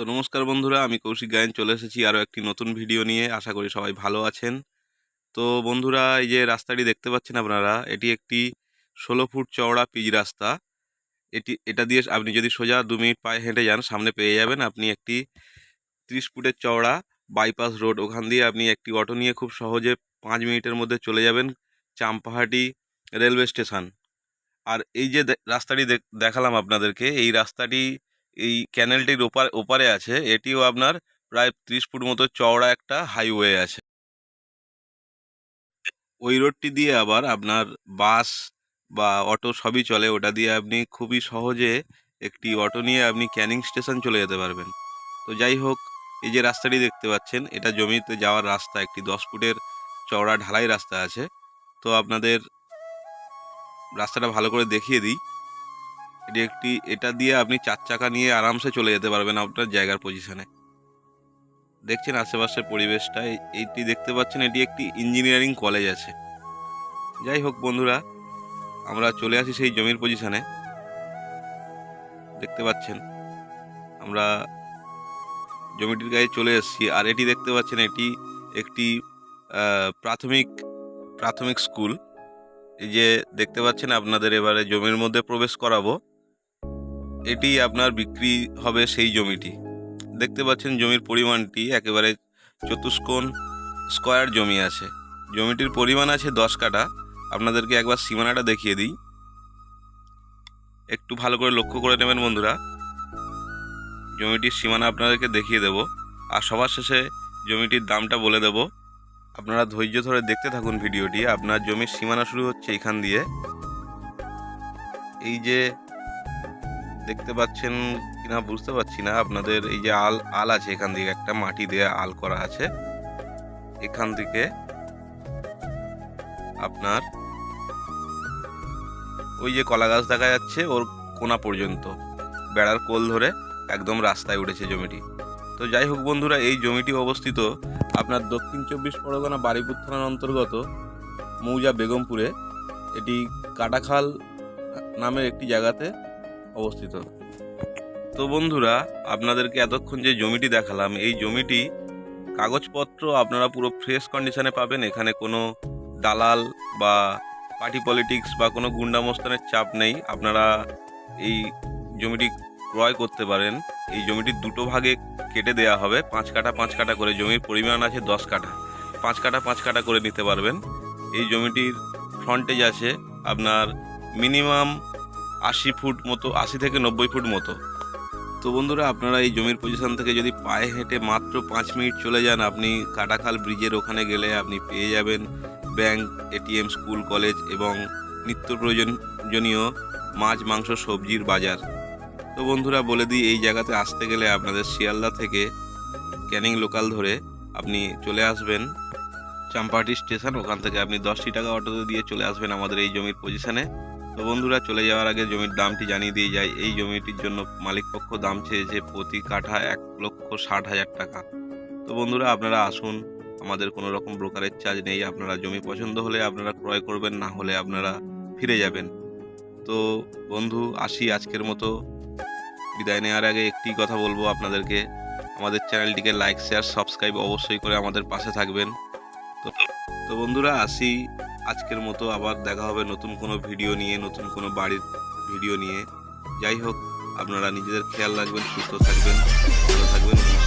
আমি কৌশিক গায়ন চলে এসেছি আরও একটি নতুন ভিডিও নিয়ে। আশা করি সবাই ভালো আছেন। তো বন্ধুরা, এই যে রাস্তাটি দেখতে পাচ্ছেন আপনারা, এটি একটি ষোলো ফুট চওড়া পিচ রাস্তা। এটি, এটা দিয়ে আপনি যদি সোজা দু মিনিট পায়ে হেঁটে যান, সামনে পেয়ে যাবেন আপনি একটি ত্রিশ ফুটের চওড়া বাইপাস রোড ওখান দিয়ে আপনি একটি অটো নিয়ে খুব সহজে পাঁচ মিনিটের মধ্যে চলে যাবেন চাম্পাহাটি রেলওয়ে স্টেশন। আর এই যে রাস্তাটি দেখ- দেখালাম আপনাদেরকে, এই রাস্তাটি এই ক্যানেলটির ওপার, ওপারে আছে। এটিও আপনার প্রায় ত্রিশ ফুট মতো চওড়া একটা হাইওয়ে আছে। ওই রোডটি দিয়ে আবার আপনার বাস বা অটো সবই চলে। ওটা দিয়ে আপনি খুবই সহজে একটি অটো নিয়ে আপনি ক্যানিং স্টেশন চলে যেতে পারবেন। তো যাই হোক, এই যে রাস্তাটি দেখতে পাচ্ছেন, এটা জমিতে যাওয়ার রাস্তা। একটি দশ ফুটের চওড়া ঢালাই রাস্তা আছে। তো আপনাদের রাস্তাটা ভালো করে দেখিয়ে দিই। এটি একটি, এটা দিয়ে আপনি চার চাকা নিয়ে আরামসে চলে যেতে পারবেন আপনার জায়গার পজিশনে দেখছেন আশেপাশের পরিবেশটা, এই- এইটি দেখতে পাচ্ছেন, এটি একটি ইঞ্জিনিয়ারিং কলেজ আছে। যাই হোক বন্ধুরা, আমরা চলে আসি সেই জমির পজিশনে দেখতে পাচ্ছেন, আমরা জমিটির গায়ে চলে এসেছি, আর এটি দেখতে পাচ্ছেন, এটি একটি প্রাথমিক প্রাথমিক স্কুল এই যে দেখতে পাচ্ছেন, আপনাদের এবারে জমির মধ্যে প্রবেশ করাবো। এটি আপনার বিক্রি হবে সেই জমিটি। দেখতে পাচ্ছেন জমির পরিমাণটি একেবারে চতুষ্কোণ স্কয়ার জমি আছে। জমিটির পরিমাণ আছে দশ কাঠা। আপনাদেরকে একবার সীমানাটা দেখিয়ে দিই। একটু ভালো করে লক্ষ্য করে নেবেন বন্ধুরা। জমিটির সীমানা আপনাদেরকে দেখিয়ে দেব। আর সবার শেষে জমিটির দামটা বলে দেব। আপনারা ধৈর্য ধরে দেখতে থাকুন ভিডিওটি। আপনার জমির সীমানা শুরু হচ্ছে এখান দিয়ে। এই যে দেখতে পাচ্ছেন কিনা বুঝতে পারছি না। আপনাদের এই যে আল আল আছে এখান থেকে, একটা মাটি দিয়ে আল করা আছে। এখান থেকে আপনার ওই যে কলা গাছ দেখা যাচ্ছে, ওর কোনা পর্যন্ত। বেড়ার কোল ধরে একদম রাস্তায় উঠেছে জমিটি। তো যাই হোক বন্ধুরা, এই জমিটি অবস্থিত আপনার দক্ষিণ চব্বিশ পরগনা বারিপুর থানার অন্তর্গত মৌজা বেগমপুরে। এটি কাটাখাল নামের একটি জায়গাতে অবস্থিত। তো বন্ধুরা, আপনাদেরকে এতক্ষণ যে জমিটি দেখালাম, এই জমিটি কাগজপত্র আপনারা পুরো ফ্রেশ কন্ডিশনে পাবেন। এখানে কোনো দালাল বা পার্টি পলিটিক্স বা কোনো গুন্ডামস্তানের চাপ নেই। আপনারা এই জমিটি ক্রয় করতে পারেন। এই জমিটি দুটো ভাগে কেটে দেওয়া হবে। পাঁচ কাঠা পাঁচ কাঠা করে জমির পরিমাণ আছে দশ কাঠা। পাঁচ কাঠা পাঁচ কাঠা করে নিতে পারবেন। এই জমিটির ফ্রন্টেজ আছে আপনার মিনিমাম আশি ফুট মতো, আশি থেকে নব্বই ফুট মতো। তো বন্ধুরা, আপনারা এই জমির পজিশন থেকে যদি পায়ে হেঁটে মাত্র পাঁচ মিনিট চলে যান, আপনি কাটাখাল ব্রিজের ওখানে গেলে আপনি পেয়ে যাবেন ব্যাংক এটিএম স্কুল, কলেজ এবং নিত্য প্রয়োজনীয় মাছ, মাংস, সবজির বাজার। তো বন্ধুরা, বলে দিই, এই জায়গাতে আসতে গেলে আপনাদের শিয়ালদা থেকে ক্যানিং লোকাল ধরে আপনি চলে আসবেন। চাম্পাহাটি স্টেশন, ওখান থেকে আপনি দশটি টাকা অটোতে দিয়ে চলে আসবেন আমাদের এই জমির পজিশনে তো বন্ধুরা চলে যাওয়ার আগে জমির দামটি জানিয়ে দিয়ে যায় এই জমিটির জন্য মালিকপক্ষ দাম চেয়েছে প্রতি কাঠা এক লক্ষ ষাট হাজার টাকা। তো বন্ধুরা আপনারা আসুন, আমাদের কোনো রকম ব্রোকারের চার্জ নেই। আপনারা জমি পছন্দ হলে আপনারা ক্রয় করবেন, না হলে আপনারা ফিরে যাবেন। তো বন্ধু, আসি আজকের মতো। বিদায় নেওয়ার আগে একটি কথা বলব আপনাদেরকে। আমাদের চ্যানেলটিকে লাইক শেয়ার সাবস্ক্রাইব অবশ্যই করে আমাদের পাশে থাকবেন। তো তো বন্ধুরা আসি আজকের মতো আবার দেখা হবে নতুন কোনো ভিডিও নিয়ে, নতুন কোনো বাড়ির ভিডিও নিয়ে। যাই হোক, আপনারা নিজেদের খেয়াল রাখবেন, সুস্থ থাকবেন, ভালো থাকবেন।